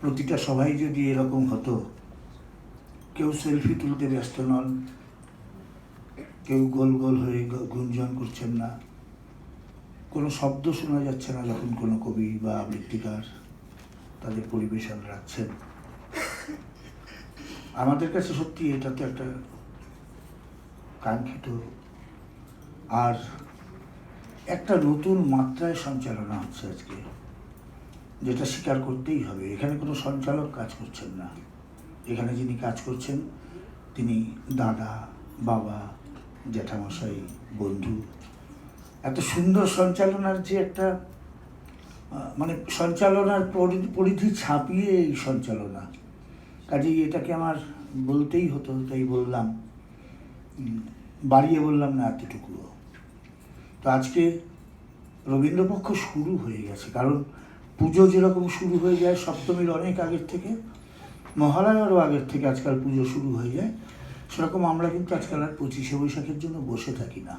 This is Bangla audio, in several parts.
প্রতিটা সবাই যদি এরকম হতো, কেউ সেলফি তুলতে ব্যস্ত নন, কেউ গোল গোল হয়ে গুঞ্জন করছেন না, কোনো শব্দ শোনা যাচ্ছে না যখন কোনো কবি বা আবৃত্তিকার তাদের পরিবেশন রাখছেন। আমাদের কাছে সত্যি এটা তো একটা কাঙ্ক্ষিত আর একটা নতুন মাত্রায় সঞ্চালনা হচ্ছে আজকে। যেটা স্বীকার করতেই হবে। এখানে কোনো সঞ্চালক কাজ করছেন না। এখানে যিনি কাজ করছেন, তিনি দাদা, বাবা, জ্যাঠামশাই, বন্ধু। এত সুন্দর সঞ্চালনার যে একটা মানে সঞ্চালনার পরি- পরিধি ছাপিয়ে এই সঞ্চালনা। কাজেই এটাকে আমার বলতেই হতো, তাই বললাম। বাড়িয়ে বললাম, না, এতটুকুও। তো আজকে রবীন্দ্রপক্ষ শুরু হয়ে গেছে। কারণ পুজো যেরকম শুরু হয়ে যায়, সপ্তমীর অনেক আগের থেকে, মহালয়ারও আগের থেকে আজকাল পুজো শুরু হয়ে যায়, সেরকম আমরা কিন্তু আজকাল আর পঁচিশে বৈশাখের জন্য বসে থাকি না।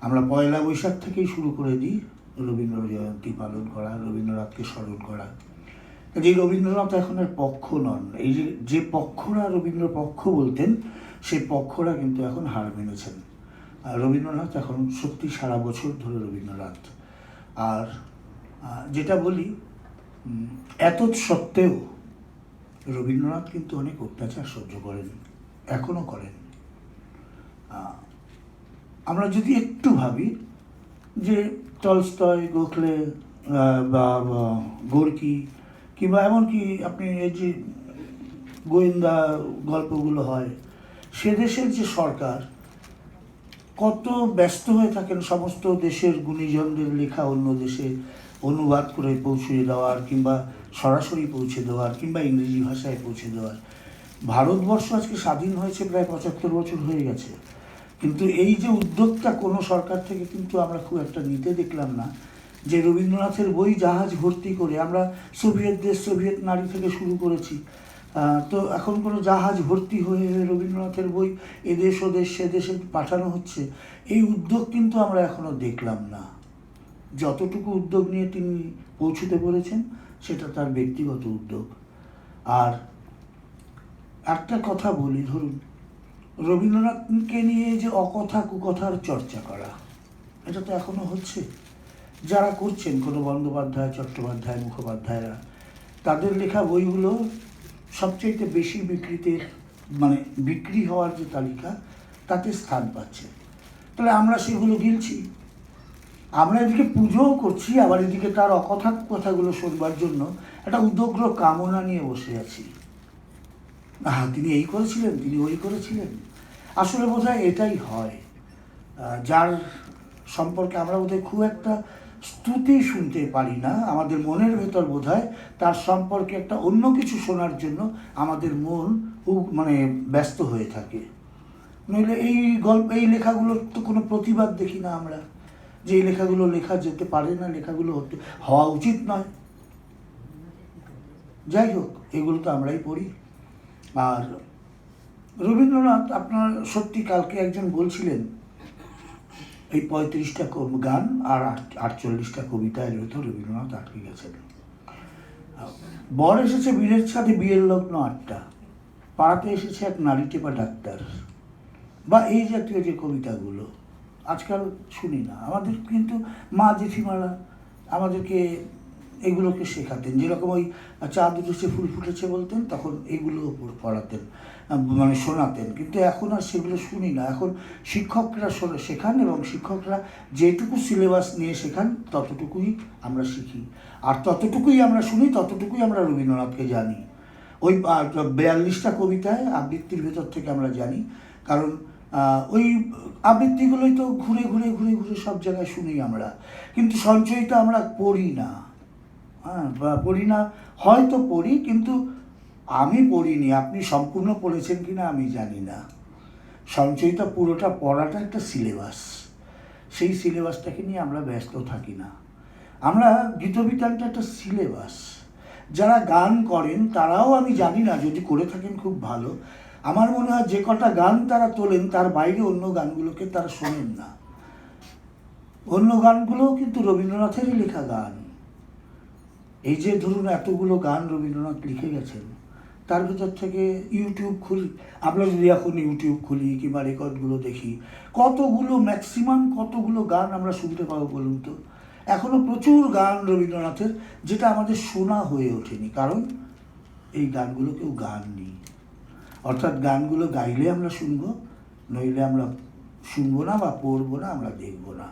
আমরা পয়লা বৈশাখ থেকেই শুরু করে দিই, রবীন্দ্র জয়ন্তী পালন করা, রবীন্দ্রনাথকে স্মরণ করা। যে রবীন্দ্রনাথ এখন আর পক্ষ নন, এই যে যে পক্ষরা রবীন্দ্র পক্ষ বলতেন, সেই পক্ষরা কিন্তু এখন হার মেনেছেন। আর রবীন্দ্রনাথ এখন সত্যি সারা বছর ধরে রবীন্দ্রনাথ। আর যেটা বলি এত সত্ত্বেও রবীন্দ্রনাথ কিন্তু অনেক অত্যাচার সহ্য করেন এখনও করেন। আমরা যদি একটু ভাবি যে টলস্টয়, গোখলে বা, গোর্কি, কিংবা এমনকি আপনি এই যে গোয়েন্দা গল্পগুলো হয়, সে দেশের যে সরকার কত ব্যস্ত হয়ে থাকেন সমস্ত দেশের গুণীজনদের লেখা অন্য দেশে অনুবাদ করে পৌঁছে দেওয়ার কিংবা সরাসরি পৌঁছে দেওয়ার কিংবা ইংরেজি ভাষায় পৌঁছে দেওয়ার। ভারতবর্ষ আজকে স্বাধীন হয়েছে প্রায় পঁচাত্তর বছর হয়ে গেছে। কিন্তু এই যে উদ্যোগটা কোনো সরকার থেকে কিন্তু আমরা খুব একটা নিতে দেখলাম না। যে রবীন্দ্রনাথের বই জাহাজ ভর্তি করে আমরা সোভিয়েত দেশ, সোভিয়েত নারী থেকে শুরু করেছি। তো এখন কোনো জাহাজ ভর্তি হয়ে রবীন্দ্রনাথের বই এদেশ ও দেশ সে দেশে পাঠানো হচ্ছে, এই উদ্যোগ কিন্তু আমরা এখনও দেখলাম না। যতটুকু উদ্যোগ নিয়ে তিনি পৌঁছতে পেরেছেন, সেটা তার ব্যক্তিগত উদ্যোগ। আর একটা কথা বলি, ধরুন, রবীন্দ্রনাথকে নিয়ে যে অকথা কুকথার চর্চা করা, এটা তো এখনও হচ্ছে। যারা করছেন, কোনো বন্দ্যোপাধ্যায়, চট্টোপাধ্যায়, মুখোপাধ্যায়রা, তাদের লেখা বইগুলো সবচাইতে বেশি বিক্রিতে মানে বিক্রি হওয়ার যে তালিকা, তাতে স্থান পাচ্ছে। তাহলে আমরা সেগুলো গিলছি। আমরা এদিকে পুজোও করছি, আবার এদিকে তার অকথা কথাগুলো শুনবার জন্য একটা উদগ্র কামনা নিয়ে বসে আছি। হ্যাঁ তিনি এই করেছিলেন, তিনি ওই করেছিলেন। আসলে বোধহয় এটাই হয়। যার সম্পর্কে আমরা বোধহয় খুব একটা স্তুতি শুনতে পারি না। আমাদের মনের ভেতর বোধহয় তার সম্পর্কে একটা অন্য কিছু শোনার জন্য আমাদের মন মানে ব্যস্ত হয়ে থাকে। নইলে এই গল্প, এই লেখাগুলোর তো কোনো প্রতিবাদ দেখি না আমরা। যে এই লেখাগুলো লেখা যেতে পারে না, লেখাগুলো হতে, হওয়া উচিত নয়। যাই হোক, এগুলো তো আমরাই পড়ি। আর রবীন্দ্রনাথ আপনার সত্যি কালকে একজন বলছিলেন এই পঁয়ত্রিশটা গান আর আট- আটচল্লিশটা কবিতায় ভেতর রবীন্দ্রনাথ আটকে গেছেন। বর এসেছে বীরের সাথে বিয়ের লগ্ন আটটা। পাড়াতে এসেছে এক নারী টেপা ডাক্তার। বা এই জাতীয় যে কবিতাগুলো, আজকাল শুনি না। আমাদের কিন্তু মা জেঠিমারা আমাদেরকে এগুলোকে শেখাতেন। যেরকম ওই চাঁদ উঠেছে ফুল ফুটেছে বলতেন, তখন এগুলো পড়- পড়াতেন মানে শোনাতেন। কিন্তু এখন আর সেগুলো শুনি না। এখন শিক্ষকরা শেখান এবং শিক্ষকরা যেটুকু সিলেবাস নিয়ে শেখান, ততটুকুই আমরা শিখি। আর ততটুকুই আমরা শুনি, ততটুকুই আমরা রবীন্দ্রনাথকে জানি। ওই বিয়াল্লিশটা কবিতায় আবৃত্তির ভেতর থেকে আমরা জানি। কারণ ওই আবৃত্তিগুলোই তো ঘুরে ঘুরে ঘুরে ঘুরে সব জায়গায় শুনি আমরা। কিন্তু সঞ্চয়টা আমরা পড়ি না। হ্যাঁ পড়ি না, হয়তো পড়ি, কিন্তু আমি পড়িনি, আপনি সম্পূর্ণ পড়েছেন কিনা আমি জানি না। সঞ্চয়িতা পুরোটা পড়াটা একটা সিলেবাস। সেই সিলেবাসটাকে নিয়ে আমরা ব্যস্ত থাকি না। আমরা গীতবিতানটা একটা সিলেবাস। যারা গান করেন, তারাও আমি জানি না, যদি করে থাকেন খুব ভালো। আমার মনে হয় যে কটা গান তারা তোলেন, তার বাইরে অন্য গানগুলোকে তারা শোনেন না। অন্য গানগুলোও কিন্তু রবীন্দ্রনাথেরই লেখা গান। এই যে ধরুন এতগুলো গান রবীন্দ্রনাথ লিখে গেছেন, তার ভিতর থেকে ইউটিউব খুলি, আমরা যদি এখন ইউটিউব খুলি কিংবা রেকর্ডগুলো দেখি, কতগুলো ম্যাক্সিমাম কতগুলো গান আমরা শুনতে পাবো বলুন তো? এখনও প্রচুর গান রবীন্দ্রনাথের যেটা আমাদের শোনা হয়ে ওঠেনি, কারণ এই গানগুলো কেউ গান নেই। অর্থাৎ গানগুলো গাইলে আমরা শুনব, নইলে আমরা শুনব না বা পড়ব না, আমরা দেখব না।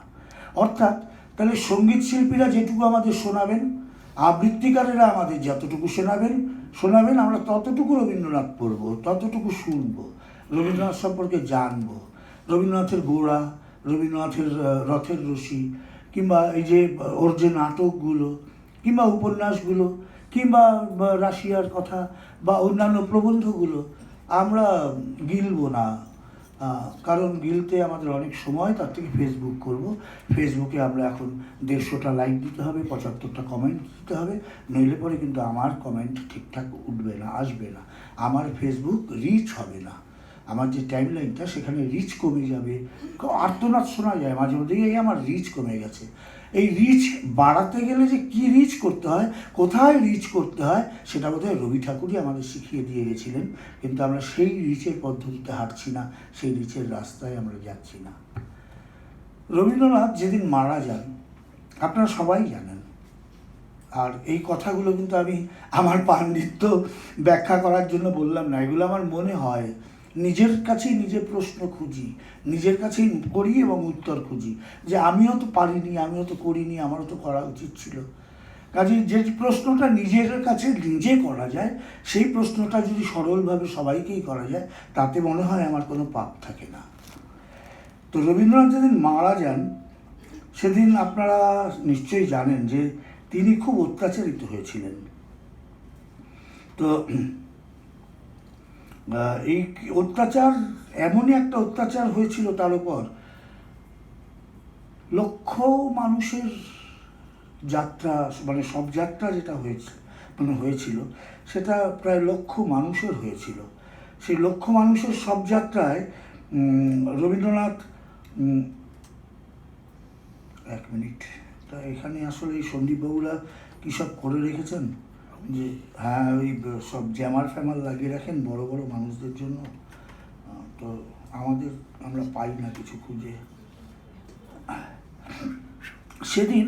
অর্থাৎ তাহলে সংগীত শিল্পীরা যেটুকু আমাদের শোনাবেন আবৃত্তিকারেরা আমাদের যতটুকু শোনাবেন শোনাবেন, আমরা ততটুকু রবীন্দ্রনাথ পড়ব, ততটুকু শুনব। রবীন্দ্রনাথ সম্পর্কে জানব। রবীন্দ্রনাথের গোড়া, রবীন্দ্রনাথের রথের রশি, কিংবা এই যে ওর যে নাটকগুলো, কিংবা উপন্যাসগুলো, কিংবা রাশিয়ার কথা, বা অন্যান্য প্রবন্ধগুলো, আমরা গিলব না। কারণ গিলতে আমাদের অনেক সময়, তার থেকে ফেসবুক করব। ফেসবুকে আমরা এখন দেড়শোটা লাইক দিতে হবে, পঁচাত্তরটা কমেন্ট দিতে হবে। নইলে পরে কিন্তু আমার কমেন্ট ঠিকঠাক উঠবে না, আসবে না। আমার ফেসবুক রিচ হবে না। আমার যে টাইম লাইনটা সেখানে রিচ কমে যাবে। আর্তনাদ শোনা যায় মাঝে মধ্যেই এই আমার রিচ কমে গেছে। এই রিচ বাড়াতে গেলে যে কি রিচ করতে হয়, কোথায় রিচ করতে হয়, সেটা বোধহয় রবি ঠাকুরই আমাদের শিখিয়ে দিয়ে গেছিলেন। কিন্তু আমরা সেই রিচের পদ্ধতিতে হাঁটছি না, সেই রিচের রাস্তায় আমরা যাচ্ছি না। রবীন্দ্রনাথ যেদিন মারা যান, আপনারা সবাই জানেন, আর এই কথাগুলো কিন্তু আমি আমার পাণ্ডিত্য ব্যাখ্যা করার জন্য বললাম না, এগুলো আমার মনে হয় নিজের কাছেই নিজে প্রশ্ন খুঁজি, নিজের কাছেই করি এবং উত্তর খুঁজি, যে আমিও তো পারিনি, আমিও তো করিনি, আমারও তো করা উচিত ছিল। কাজে যে প্রশ্নটা নিজের কাছে নিজে করা যায়, সেই প্রশ্নটা যদি সরলভাবে সবাইকেই করা যায়, তাতে মনে হয় আমার কোনো পাপ থাকে না। তো রবীন্দ্রনাথ যেদিন মারা যান, সেদিন আপনারা নিশ্চয়ই জানেন যে তিনি খুব অত্যাচারিত হয়েছিলেন। তো এই অত্যাচার, এমনই একটা অত্যাচার হয়েছিল তার উপর। লক্ষ মানুষের যাত্রা মানে সব যাত্রা যেটা হয়েছে মানে হয়েছিল, সেটা প্রায় লক্ষ মানুষের হয়েছিল। সেই লক্ষ মানুষের সব যাত্রায় রবীন্দ্রনাথ এক মিনিট, তা এখানে আসলে এই সন্দীপবাবুরা কী সব করে রেখেছেন? যে হ্যাঁ ওই সব জ্যামার ফ্যামার লাগিয়ে রাখেন বড় বড় মানুষদের জন্য। তো আমাদের আমরা পাই না কিছু খুঁজে। সেদিন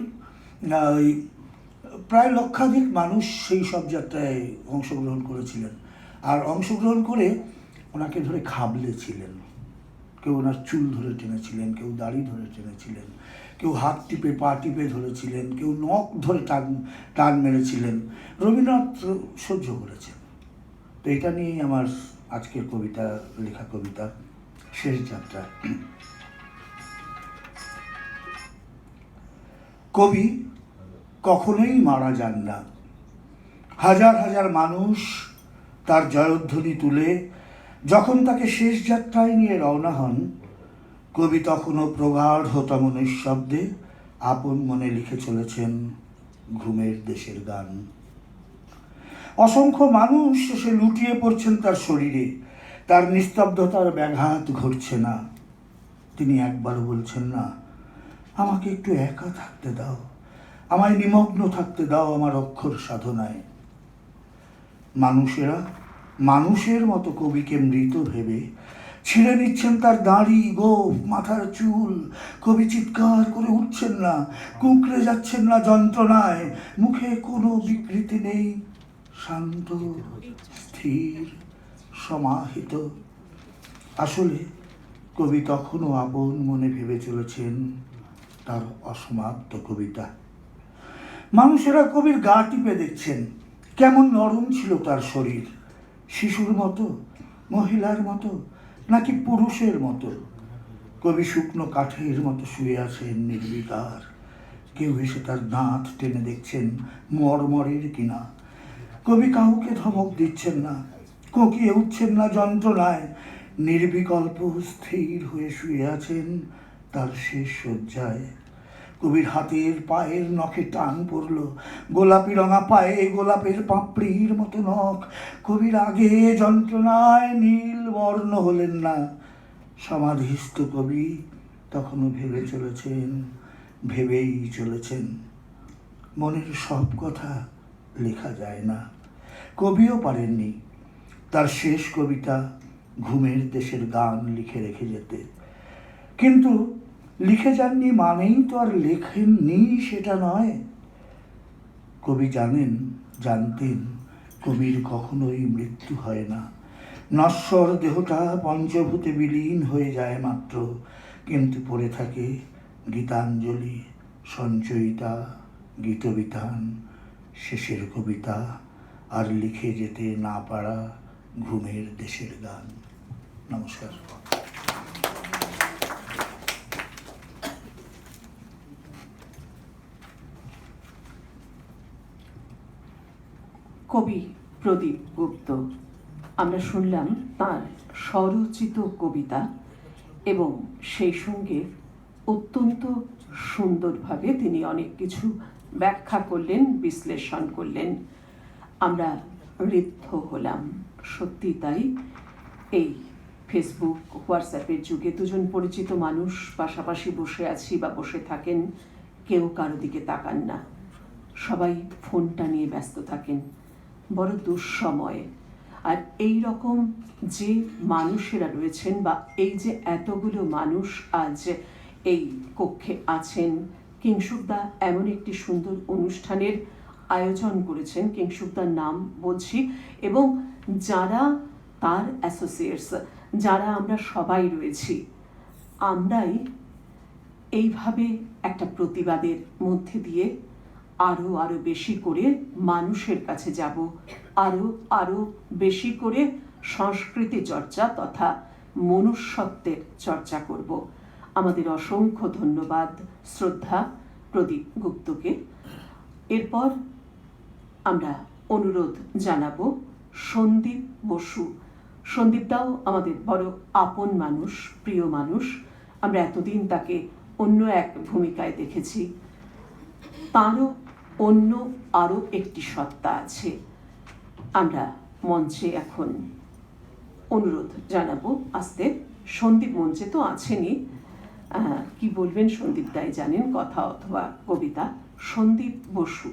ওই প্রায় লক্ষাধিক মানুষ সেই সব যাত্রায় অংশগ্রহণ করেছিলেন। আর অংশগ্রহণ করে ওনাকে ধরে খাবলেছিলেন। কেউ ওনার চুল ধরে টেনেছিলেন, কেউ দাড়ি ধরে টেনেছিলেন, কেউ হাত টিপে পা টিপে ধরেছিলেন, কেউ নখ ধরে টান টান মেরেছিলেন। রবীন্দ্রনাথ সহ্য করেছেন। তো এটা নিয়েই আমার আজকের কবিতা, লেখা কবিতা, শেষ যাত্রা। কবি কখনোই মারা যান না। হাজার হাজার মানুষ তার জয়ধ্বনি তুলে যখন তাকে শেষ যাত্রায় নিয়ে রওনা হন, কবি তখনও প্রগাঢ় হতম নিঃশব্দে আপন মনে লিখে চলেছেন ঘুমের দেশের গান। অসংখ্য মানুষ সে লুটিয়ে পড়ছেন তার শরীরে, তার নিস্তব্ধতার ব্যাঘাত ঘটছে না। তিনি একবার বলছেন, না, আমাকে একটু একা থাকতে দাও, আমায় নিমগ্ন থাকতে দাও আমার অক্ষর সাধনায়। মানুষেরা মানুষের মতো কবিকে মৃত ভেবে ছিঁড়ে নিচ্ছেন তার দাড়ি, গোফ, মাথার চুল। কবি চিৎকার করে উঠছেন না, কুঁকড়ে যাচ্ছেন না যন্ত্রণায়। মুখে কোনো বিকৃতি নেই, শান্ত, স্থির, সমাহিত। আসলে কবি তখনও আপন মনে ভেবে চলেছেন তার অসমাপ্ত কবিতা। মানুষেরা কবির গা টিপে দেখছেন, কেমন নরম ছিল তার শরীর। শিশুর মতো, মহিলার মতো, নাকি পুরুষের মতো? কবি শুকনো কাঠের মতো শুয়ে আছেন নির্বিকার। কেউ এসে তার দাঁত টেনে দেখছেন মরমরের কিনা। কবি কাউকে ধমক দিচ্ছেন না, কোকিয়ে উঠছেন না যন্ত্রণায়। নির্বিকল্প স্থির হয়ে শুয়ে আছেন তার শেষ শয্যায়। কবির হাতের পায়ের নখে টান পড়ল। গোলাপি রঙা পায়ে গোলাপের পাপড়ির মতো নখ। কবির আগে যন্ত্রণায় নীল বর্ণ হলেন না। সমাধিস্থ কবি তখনও ভেবে চলেছেন, ভেবেই চলেছেন। মনের সব কথা লেখা যায় না। কবিও পারেননি। তার শেষ কবিতা ঘুমের দেশের গান লিখে রেখে যেতে। কিন্তু লিখে যাননি মানেই তো আর লেখেননি সেটা নয়। কবি জানেন, জানতেন, কবির কখনোই মৃত্যু হয় না। নশ্বর দেহটা পঞ্চভূতে বিলীন হয়ে যায় মাত্র, কিন্তু পড়ে থাকে গীতাঞ্জলি, সঞ্চয়িতা, গীতবিতান, শেষের কবিতা, আর লিখে যেতে না পারা ঘুমের দেশের গান। নমস্কার। কবি প্রদীপ গুপ্ত। আমরা শুনলাম তার স্বরচিত কবিতা এবং সেই সঙ্গে অত্যন্ত সুন্দরভাবে তিনি অনেক কিছু ব্যাখ্যা করলেন, বিশ্লেষণ করলেন। আমরা ঋদ্ধ হলাম। সত্যি তাই। এই ফেসবুক, হোয়াটসঅ্যাপের যুগে দুজন পরিচিত মানুষ পাশাপাশি বসে আছি বা বসে থাকেন, কেউ কারও দিকে তাকান না। সবাই ফোনটা নিয়ে ব্যস্ত থাকেন। বড় দুঃসময়। আর এই রকম যে মানুষেরা রয়েছেন বা এই যে এতগুলো মানুষ আজ এই কক্ষে আছেন কিংসুকদা এমন একটি সুন্দর অনুষ্ঠানের আয়োজন করেছেন কিংসুকদার নাম বলছি, এবং যারা তার অ্যাসোসিয়েটস যারা আমরা সবাই রয়েছি, আমরাই এইভাবে একটা প্রতিবাদের মধ্যে দিয়ে আরও আরও বেশি করে মানুষের কাছে যাব। আরও আরও বেশি করে সংস্কৃতি চর্চা তথা মনুষ্যত্বের চর্চা করব। আমাদের অসংখ্য ধন্যবাদ, শ্রদ্ধা প্রদীপ গুপ্তকে। এরপর আমরা অনুরোধ জানাব সন্দীপ বসু। সন্দীপদাও আমাদের বড় আপন মানুষ, প্রিয় মানুষ। আমরা এতদিন তাকে অন্য এক ভূমিকায় দেখেছি। তারও অন্য আরও একটি সত্তা আছে। আমরা মঞ্চে এখন অনুরোধ জানাব। আসতে সন্দীপ মঞ্চে তো আছেনই। কি বলবেন সন্দীপ দাই জানেন কথা অথবা কবিতা? সন্দীপ বসু।